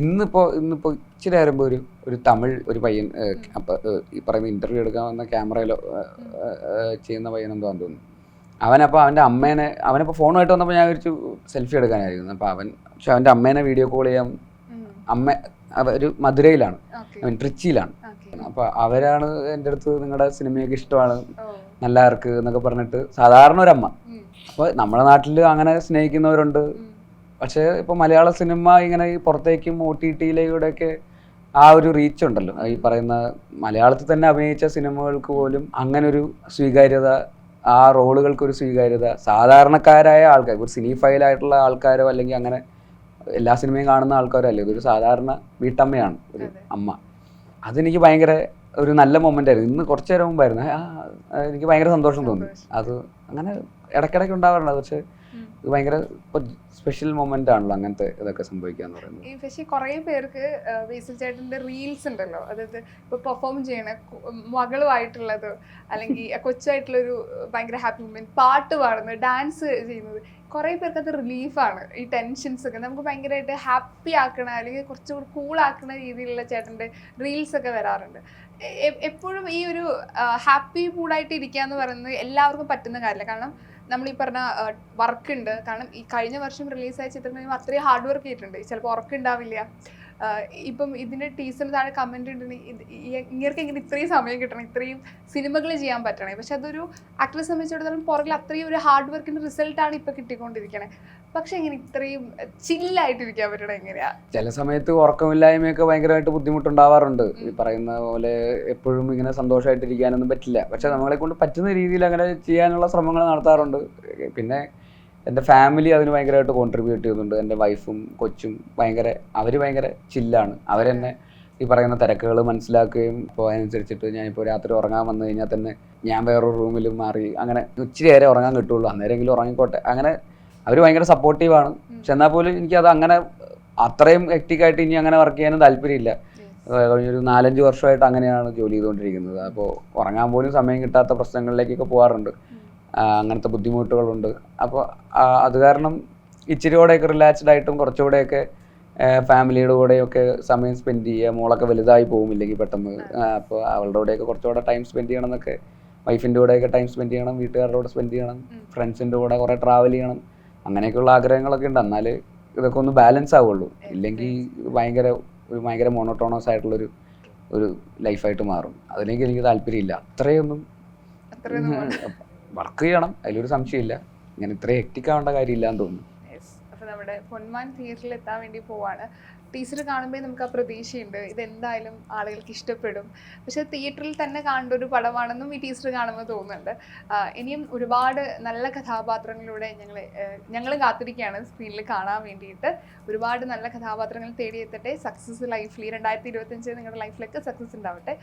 ഇന്നിപ്പോ ഇന്നിപ്പോ ഇച്ചിരി നേരം ഒരു ഒരു തമിഴ് ഒരു പയ്യൻ അപ്പൊ ഈ പറയുന്ന ഇന്റർവ്യൂ എടുക്കാൻ വന്ന ക്യാമറയിലോ ചെയ്യുന്ന പയ്യൻ എന്തോ തോന്നുന്നു. അവനപ്പോൾ അവന്റെ അമ്മേനെ അവനപ്പോൾ ഫോണുമായിട്ട് വന്നപ്പോൾ ഞാൻ വിചാരിച്ചു സെൽഫി എടുക്കാനായിരുന്നു. അപ്പോൾ അവൻ പക്ഷെ അവന്റെ അമ്മേനെ വീഡിയോ കോൾ ചെയ്യാം അമ്മ ഒരു മധുരയിലാണ്. അവൻ ട്രിച്ചിയിലാണ്. അപ്പോൾ അവരാണ് എന്റെ അടുത്ത് നിങ്ങളുടെ സിനിമയൊക്കെ ഇഷ്ടമാണ് നല്ല ആർക്ക് എന്നൊക്കെ പറഞ്ഞിട്ട് സാധാരണ ഒരു അമ്മ അപ്പോൾ നമ്മുടെ നാട്ടിൽ അങ്ങനെ സ്നേഹിക്കുന്നവരുണ്ട്. പക്ഷേ ഇപ്പോൾ മലയാള സിനിമ ഇങ്ങനെ ഈ പുറത്തേക്കും ഒ ടി ടിയിലൂടെയൊക്കെ ആ ഒരു റീച്ച് ഉണ്ടല്ലോ. ഈ പറയുന്ന മലയാളത്തിൽ തന്നെ അഭിനയിച്ച സിനിമകൾക്ക് പോലും അങ്ങനെ ഒരു സ്വീകാര്യത ആ റോളുകൾക്ക് ഒരു സ്വീകാര്യത സാധാരണക്കാരായ ആൾക്കാർ ഒരു സിനി ഫൈലായിട്ടുള്ള ആൾക്കാരോ അല്ലെങ്കിൽ അങ്ങനെ എല്ലാ സിനിമയും കാണുന്ന ആൾക്കാരോ അല്ലേ? ഇതൊരു സാധാരണ വീട്ടമ്മയാണ് ഒരു അമ്മ. അതെനിക്ക് ഭയങ്കര ഒരു നല്ല മൊമെന്റ് ആയിരുന്നു. ഇന്ന് കുറച്ച് നേരം മുമ്പായിരുന്നു. എനിക്ക് ഭയങ്കര സന്തോഷം തോന്നി. അത് അങ്ങനെ ഇടയ്ക്കിടയ്ക്ക് ഉണ്ടാവാറുണ്ട്. പക്ഷെ ഭയങ്കര സ്പെഷ്യൽ മൊമെന്റ് ആണല്ലോ അങ്ങനത്തെ ഇതൊക്കെ സംഭവിക്കുക എന്ന് പറയുന്നത്. ഈ പക്ഷേ കുറേ പേർക്ക് ബേസിൽ ചേട്ടന്റെ റീൽസ് ഉണ്ടല്ലോ. അതായത് ഇപ്പൊ പെർഫോം ചെയ്യണ മകളുമായിട്ടുള്ളത് അല്ലെങ്കിൽ കൊച്ചായിട്ടുള്ളൊരു ഭയങ്കര ഹാപ്പി മൊമെന്റ് പാട്ട് പാടുന്നത് ഡാൻസ് ചെയ്യുന്നത് കുറേ പേർക്ക് അത് റിലീഫാണ് ഈ ടെൻഷൻസ് ഒക്കെ നമുക്ക് ഭയങ്കരമായിട്ട് ഹാപ്പി ആക്കണ അല്ലെങ്കിൽ കുറച്ചുകൂടി കൂൾ ആക്കുന്ന രീതിയിലുള്ള ചേട്ടന്റെ റീൽസ് ഒക്കെ വരാറുണ്ട്. എപ്പോഴും ഈ ഒരു ഹാപ്പി മൂഡായിട്ട് ഇരിക്കുക എന്ന് പറയുന്നത് എല്ലാവർക്കും പറ്റുന്ന കാര്യമില്ല കാരണം നമ്മൾ ഈ പറഞ്ഞ വർക്ക് ഉണ്ട്. കാരണം ഈ കഴിഞ്ഞ വർഷം റിലീസായ ചിത്രങ്ങൾ അത്രയും ഹാർഡ് വർക്ക് ചെയ്തിട്ടുണ്ട്. ചിലപ്പോൾ ഉറക്കം ഉണ്ടാവില്ല. ആ, ഇപ്പം ഇതിന്റെ ടീച്ചറിന് താഴെ കമന്റ് ഉണ്ടെങ്കിൽ ഇങ്ങനെ ഇങ്ങനെ ഇത്രയും സമയം കിട്ടണം ഇത്രയും സിനിമകൾ ചെയ്യാൻ പറ്റണേ. പക്ഷെ അതൊരു ആക്ടറെ സംബന്ധിച്ചിടത്തോളം പുറകിൽ അത്രയും ഒരു ഹാർഡ് വർക്കിന്റെ റിസൾട്ടാണ് ഇപ്പൊ കിട്ടിക്കൊണ്ടിരിക്കണേ. പക്ഷെ ഇങ്ങനെ ഇത്രയും ചില്ലായിട്ടിരിക്കാൻ പറ്റണം എങ്ങനെയാ? ചില സമയത്ത് ഉറക്കമില്ലായ്മയൊക്കെ ഭയങ്കരമായിട്ട് ബുദ്ധിമുട്ടുണ്ടാവാറുണ്ട്. ഈ പറയുന്ന പോലെ എപ്പോഴും ഇങ്ങനെ സന്തോഷമായിട്ടിരിക്കാനൊന്നും പറ്റില്ല. പക്ഷെ നമ്മളെ കൊണ്ട് പറ്റുന്ന രീതിയിൽ അങ്ങനെ ചെയ്യാനുള്ള ശ്രമങ്ങൾ നടത്താറുണ്ട്. പിന്നെ എന്റെ ഫാമിലി അതിന് ഭയങ്കരമായിട്ട് കോൺട്രിബ്യൂട്ട് ചെയ്യുന്നുണ്ട്. എന്റെ വൈഫും കൊച്ചും ഭയങ്കര അവർ ഭയങ്കര ചില്ലാണ് അവരെന്നെ ഈ പറയുന്ന തിരക്കുകൾ മനസ്സിലാക്കുകയും ഇപ്പോൾ അതിനനുസരിച്ചിട്ട് ഞാനിപ്പോൾ രാത്രി ഉറങ്ങാൻ വന്നു കഴിഞ്ഞാൽ തന്നെ ഞാൻ വേറൊരു റൂമിൽ മാറി അങ്ങനെ ഉച്ചി നേരെ ഉറങ്ങാൻ കിട്ടുള്ളൂ. അന്നേരമെങ്കിലും ഉറങ്ങിക്കോട്ടെ. അങ്ങനെ അവർ ഭയങ്കര സപ്പോർട്ടീവാണ് പക്ഷെ എന്നാൽ പോലും എനിക്കത് അങ്ങനെ അത്രയും ഹെക്റ്റിക്കായിട്ട് ഇനി അങ്ങനെ വർക്ക് ചെയ്യാനും താല്പര്യമില്ല. കഴിഞ്ഞൊരു നാലഞ്ച് വർഷമായിട്ട് അങ്ങനെയാണ് ജോലി ചെയ്തുകൊണ്ടിരിക്കുന്നത്. അപ്പോൾ ഉറങ്ങാൻ പോലും സമയം കിട്ടാത്ത പ്രശ്നങ്ങളിലേക്കൊക്കെ പോകാറുണ്ട്. അങ്ങനത്തെ ബുദ്ധിമുട്ടുകളുണ്ട്. അപ്പോൾ അത് കാരണം ഇച്ചിരി കൂടെയൊക്കെ റിലാക്സ്ഡ് ആയിട്ടും കുറച്ചുകൂടെയൊക്കെ ഫാമിലിയുടെ കൂടെയൊക്കെ സമയം സ്പെൻഡ് ചെയ്യുക മോളൊക്കെ വലുതായി പോകുമില്ലെങ്കിൽ പെട്ടെന്ന് അപ്പോൾ അവളുടെ കൂടെയൊക്കെ കുറച്ചുകൂടെ ടൈം സ്പെൻഡ് ചെയ്യണം എന്നൊക്കെ വൈഫിന്റെ കൂടെയൊക്കെ ടൈം സ്പെൻഡ് ചെയ്യണം വീട്ടുകാരുടെ കൂടെ സ്പെൻഡ് ചെയ്യണം. ഫ്രണ്ട്സിന്റെ കൂടെ കുറേ ട്രാവൽ ചെയ്യണം അങ്ങനെയൊക്കെയുള്ള ആഗ്രഹങ്ങളൊക്കെ ഉണ്ട്. എന്നാൽ ഇതൊക്കെ ഒന്ന് ബാലൻസ് ആവുള്ളൂ. ഇല്ലെങ്കിൽ ഭയങ്കര ഒരു ഭയങ്കര മോണോട്ടോണസ് ആയിട്ടുള്ളൊരു ഒരു ലൈഫായിട്ട് മാറും. അതിലേക്ക് എനിക്ക് താല്പര്യമില്ല. അത്രയൊന്നും വർക്ക് ചെയ്യണം അതിലൊരു സംശയമില്ല. ഇങ്ങനെ ഇത്ര ഹെക്റ്റിക് ആവേണ്ട കാര്യമില്ല എന്ന് തോന്നുന്നു. Yes. അപ്പൊ നമ്മുടെ പൊന്മാൻ തിയേറ്ററിൽ എത്താൻ വേണ്ടി പോവാണ്. ടീച്ചർ കാണുമ്പോൾ നമുക്ക് ആ പ്രതീക്ഷയുണ്ട്. ഇതെന്തായാലും ആളുകൾക്ക് ഇഷ്ടപ്പെടും. പക്ഷെ തിയേറ്ററിൽ തന്നെ കാണേണ്ട ഒരു പടമാണെന്നും ഈ ടീച്ചർ കാണുമ്പോൾ തോന്നുന്നുണ്ട്. ഇനിയും ഒരുപാട് നല്ല കഥാപാത്രങ്ങളിലൂടെ ഞങ്ങൾ ഞങ്ങൾ കാത്തിരിക്കുകയാണ് സ്ക്രീനിൽ കാണാൻ വേണ്ടിയിട്ട്. ഒരുപാട് നല്ല കഥാപാത്രങ്ങൾ തേടിയെത്തട്ടെ. സക്സസ് ലൈഫിൽ രണ്ടായിരത്തി ഇരുപത്തഞ്ച് നിങ്ങളുടെ ലൈഫിലൊക്കെ സക്സസ് ഉണ്ടാവട്ടെ.